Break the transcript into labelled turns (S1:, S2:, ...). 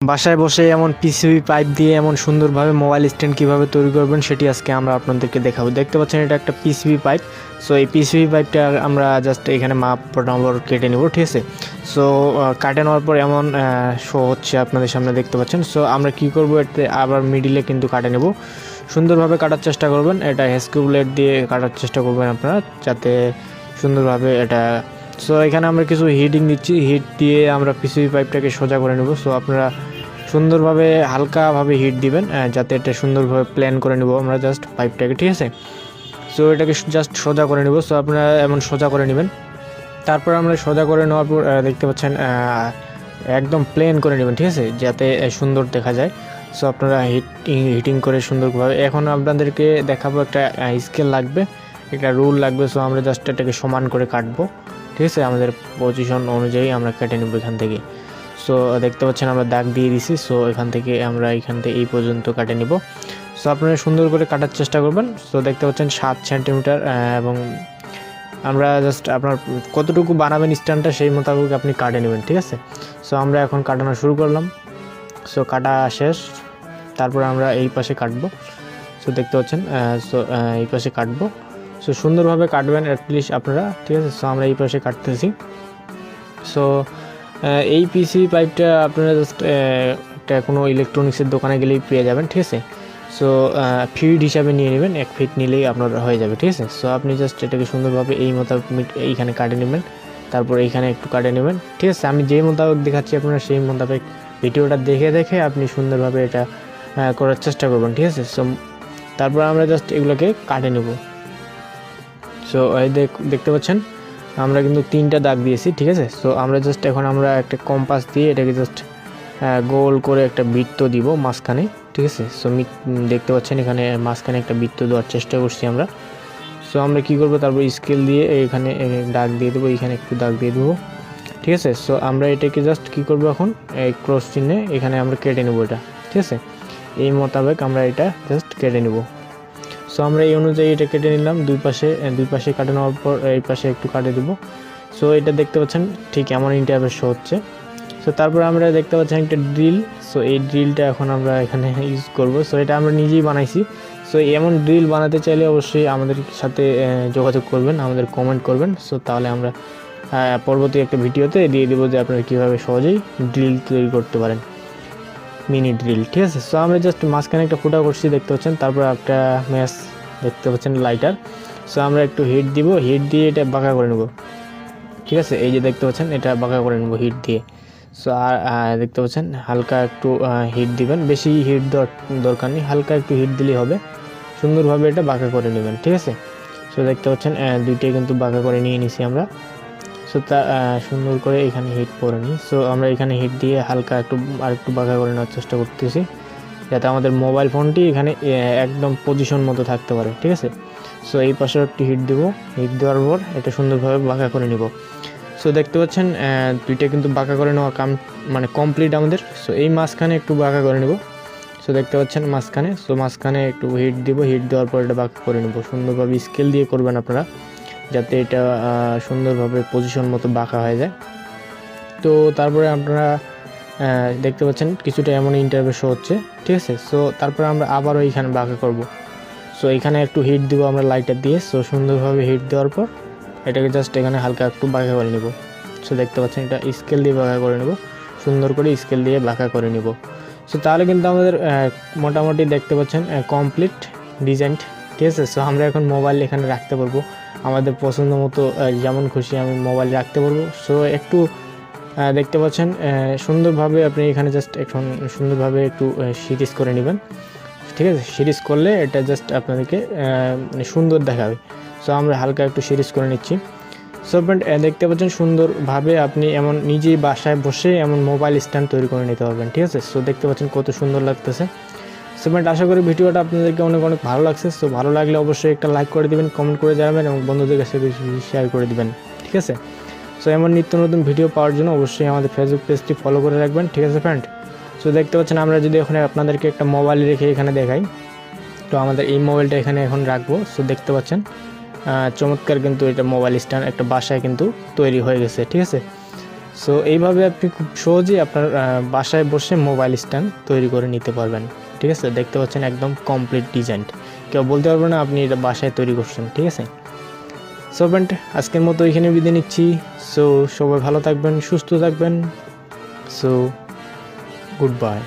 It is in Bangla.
S1: বাসায় বসে এমন পিসিবি পাইপ দিয়ে এমন সুন্দরভাবে মোবাইল স্ট্যান্ড কীভাবে তৈরি করবেন সেটি আজকে আমরা আপনাদেরকে দেখাবো। দেখতে পাচ্ছেন এটা একটা পিসিবি পাইপ সো এই পিসিবি পাইপটা আমরা জাস্ট এখানে মাপ নম্বর কেটে নেব, ঠিক আছে? সো কাটে নেওয়ার পর এমন শো হচ্ছে আপনাদের সামনে দেখতে পাচ্ছেন। সো আমরা কি করব এতে আবার মিডিলে কিন্তু কাটে নেব। সুন্দরভাবে কাটার চেষ্টা করবেন। এটা হেস্কিউ ব্লেড দিয়ে কাটার চেষ্টা করবেন আপনারা, যাতে সুন্দরভাবে এটা সো এখানে আমরা কিছু হিটিং দিচ্ছি হিট দিয়ে আমরা পিসিবি পাইপটাকে সোজা করে নেব। সো আপনারা সুন্দরভাবে হালকাভাবে হিট দিবেন যাতে এটা সুন্দরভাবে প্ল্যান করে নেব আমরা জাস্ট পাইপটাকে ঠিক আছে? সো এটাকে জাস্ট সোজা করে নেব। সো আপনারা এমন সোজা করে নেবেন। তারপর আমরা সোজা করে নেওয়ার পর দেখতে পাচ্ছেন একদম প্লেন করে নেবেন, ঠিক আছে? যাতে সুন্দর দেখা যায়। সো আপনারা হিট হিটিং করে সুন্দরভাবে, এখন আপনাদেরকে দেখাবো একটা স্কেল লাগবে, একটা রুল লাগবে। সো আমরা জাস্ট এটাকে সমান করে কাটবো। ঠিক আছে, আমাদের পজিশন অনুযায়ী আমরা কেটে নেব এখান থেকে। সো দেখতে পাচ্ছেন আমরা দাগ দিয়ে দিছি সো এখান থেকে আমরা এখান থেকে এই পর্যন্ত কাটে নিব। সো আপনারা সুন্দর করে কাটার চেষ্টা করবেন। সো দেখতে পাচ্ছেন সাত সেন্টিমিটার এবং আমরা জাস্ট আপনার কতটুকু বানাবেন স্ট্যান্ডটা সেই মোতাবেক আপনি কাটে নেবেন, ঠিক আছে? সো আমরা এখন কাটানো শুরু করলাম। সো কাটা শেষ। তারপর আমরা এই পাশে কাটবো। সো দেখতে পাচ্ছেন সো এই পাশে কাটবো। সো সুন্দরভাবে কাটবেন অ্যাটলিস্ট আপনারা, ঠিক আছে? সো আমরা এই পাশে কাটতেছি। সো এই পিসি পাইপটা আপনারা জাস্ট একটা কোনো ইলেকট্রনিক্সের দোকানে গেলেই পেয়ে যাবেন, ঠিক আছে? সো ফিট হিসাবে নিয়ে নেবেন, এক ফিট নিলেই আপনার হয়ে যাবে, ঠিক আছে? সো আপনি জাস্ট এটাকে সুন্দরভাবে এই মোতাবেক এইখানে কাটে নেবেন, তারপর এইখানে একটু কাটে নেবেন, ঠিক আছে? আমি যেই মোতাবেক দেখাচ্ছি আপনারা সেই মোতাবেক ভিডিওটা দেখে দেখে আপনি সুন্দরভাবে এটা করার চেষ্টা করবেন, ঠিক আছে? সো তারপর আমরা জাস্ট এগুলোকে কাটে নেব। সো এই দেখ- দেখতে পাচ্ছেন? আমরা কিন্তু তিনটা দাগ দিয়েছি, ঠিক আছে? সো আমরা জাস্ট এখন আমরা একটা কম্পাস দিয়ে এটাকে জাস্ট গোল করে একটা বৃত্ত দিব মাঝখানে, ঠিক আছে? সো দেখতে পাচ্ছেন এখানে মাঝখানে একটা বৃত্ত দেওয়ার চেষ্টা করছি আমরা। সো আমরা কি করব? তারপর স্কেল দিয়ে এখানে দাগ দিয়ে দেবো, এখানে একটু দাগ দিয়ে দেবো, ঠিক আছে? সো আমরা এটাকে জাস্ট কি করব এখন? এই ক্রস চিহ্নে এখানে আমরা কেটে নেব এটা, ঠিক আছে? এই মোতাবেক আমরা এটা জাস্ট কেটে নেব। সো আমরা এই অনুযায়ী এটা কেটে নিলাম। দুই পাশে দুই পাশে কাটে নেওয়ার পর এই পাশে একটু কাটে দেবো। সো এটা দেখতে পাচ্ছেন, ঠিক এমন ইন্টারভের শো হচ্ছে। সো তারপর আমরা দেখতে পাচ্ছেন একটা ড্রিল সো এই ড্রিলটা এখন আমরা এখানে ইউজ করব। সো এটা আমরা নিজেই বানাইছি। সো এমন ড্রিল বানাতে চাইলে অবশ্যই আমাদের সাথে যোগাযোগ করবেন, আমাদের কমেন্ট করবেন। সো তাহলে আমরা পরবর্তী একটা ভিডিওতে দিয়ে দেবো যে আপনারা কীভাবে সহজেই ড্রিল তৈরি করতে পারেন। মিনি ড্রিল ঠিক আছে? সো আমরা জাস্ট মাঝখানে একটা ফুটা করছি, দেখতে পাচ্ছেন? তারপর একটা ম্যাচ দেখতে পাচ্ছেন লাইটার সো আমরা একটু হিট দিব হিট দিয়ে এটা বাঁকা করে নেব। ঠিক আছে? এই যে দেখতে পাচ্ছেন, এটা বাঁকা করে নেব হিট দিয়ে। সো আর দেখতে পাচ্ছেন, হালকা একটু হিট দিবেন। বেশি হিট দরকার নেই, হালকা একটু হিট দিলেই হবে। সুন্দরভাবে এটা বাঁকা করে নেবেন, ঠিক আছে? সো দেখতে পাচ্ছেন দুইটাই কিন্তু বাঁকা করে নিয়ে নিছি আমরা। সো তা সুন্দর করে এখানে হিট করে নিই। সো আমরা এখানে হিট দিয়ে হালকা একটু আর একটু বাঁকা করে নেওয়ার চেষ্টা করতেছি। যাতে আমাদের মোবাইল ফোনটি এখানে একদম পজিশন মতো থাকতে পারে, ঠিক আছে? সো এই পাশে একটু হিট দেবো। হিট দেওয়ার পর এটা সুন্দরভাবে বাঁকা করে নিব। সো দেখতে পাচ্ছেন দুইটা কিন্তু বাঁকা করে নেওয়া কাম মানে কমপ্লিট আমাদের। সো এই মাঝখানে একটু বাঁকা করে নেব। সো দেখতে পাচ্ছেন মাঝখানে। সো মাঝখানে একটু হিট দিব। হিট দেওয়ার পর এটা বাঁকা করে নেব। সুন্দরভাবে স্কেল দিয়ে করবেন আপনারা। যাতে এটা সুন্দরভাবে পজিশন মতো বাঁকা হয়ে যায়। তো তারপরে আপনারা দেখতে পাচ্ছেন কিছুটা এমন ইন্টারভিউ শো হচ্ছে, ঠিক আছে? সো তারপরে আমরা আবারও এইখানে বাঁকা করব। সো এখানে একটু হিট দেবো আমরা লাইটার দিয়ে। সো সুন্দরভাবে হিট দেওয়ার পর এটাকে জাস্ট এখানে হালকা একটু বাঁকা করে নেব। সো দেখতে পাচ্ছেন এটা স্কেল দিয়ে বাঁকা করে নেব। সুন্দর করে স্কেল দিয়ে বাঁকা করে নেব। সো তাহলে কিন্তু আমাদের মোটামুটি দেখতে পাচ্ছেন কমপ্লিট ডিজাইন ঠিক আছে? সো আমরা এখন মোবাইল এখানে রাখতে পারব। আমাদের পছন্দ মতো যেমন খুশি আমি মোবাইল রাখতে পারব সো একটু দেখতে পাচ্ছেন সুন্দরভাবে আপনি এখানে জাস্ট এখন সুন্দরভাবে একটু সিরিজ করে নেবেন। ঠিক আছে? সিরিজ করলে এটা জাস্ট আপনাদেরকে মানে সুন্দর দেখাবে। সো আমরা হালকা একটু সিরিজ করে নিচ্ছি। সো ফ্রেন্ড দেখতে পাচ্ছেন সুন্দরভাবে আপনি এমন নিজেই বাসায় বসে এমন মোবাইল স্ট্যান্ড তৈরি করে নিতে পারবেন। ঠিক আছে? সো দেখতে পাচ্ছেন কত সুন্দর লাগতেছে। সো ফ্রেন্ড আশা করি ভিডিওটা আপনাদেরকে অনেক অনেক ভালো লাগছে। সো ভালো লাগলে অবশ্যই একটা লাইক করে দিবেন কমেন্ট করে জানাবেন এবং বন্ধুদের কাছে শেয়ার করে দিবেন। ঠিক আছে? সো এমন নিত্য নতুন ভিডিও পাওয়ার জন্য অবশ্যই আমাদের ফেসবুক পেজটি ফলো করে রাখবেন। ঠিক আছে ফ্রেন্ড সো দেখতে পাচ্ছেন, আমরা যদি ওখানে আপনাদেরকে একটা মোবাইল রেখে এখানে দেখাই। তো আমাদের এই মোবাইলটা এখানে এখন রাখব। সো দেখতে পাচ্ছেন চমৎকার কিন্তু এটা মোবাইল স্ট্যান্ড একটা বাসায় কিন্তু তৈরি হয়ে গেছে। ঠিক আছে? সো এইভাবে আপনি খুব সহজেই আপনার বাসায় বসে মোবাইল স্ট্যান্ড তৈরি করে নিতে পারবেন। ঠিক আছে? দেখতে পাচ্ছেন একদম কমপ্লিট ডিজাইন কেউ বলতে পারবে না আপনি এটা বাসায় তৈরি করছেন, ঠিক আছে? সো ফ্রেন্ড আজকের মতো এখানে বিদায় নিচ্ছি। সো সবাই ভালো থাকবেন, সুস্থ থাকবেন। So good bye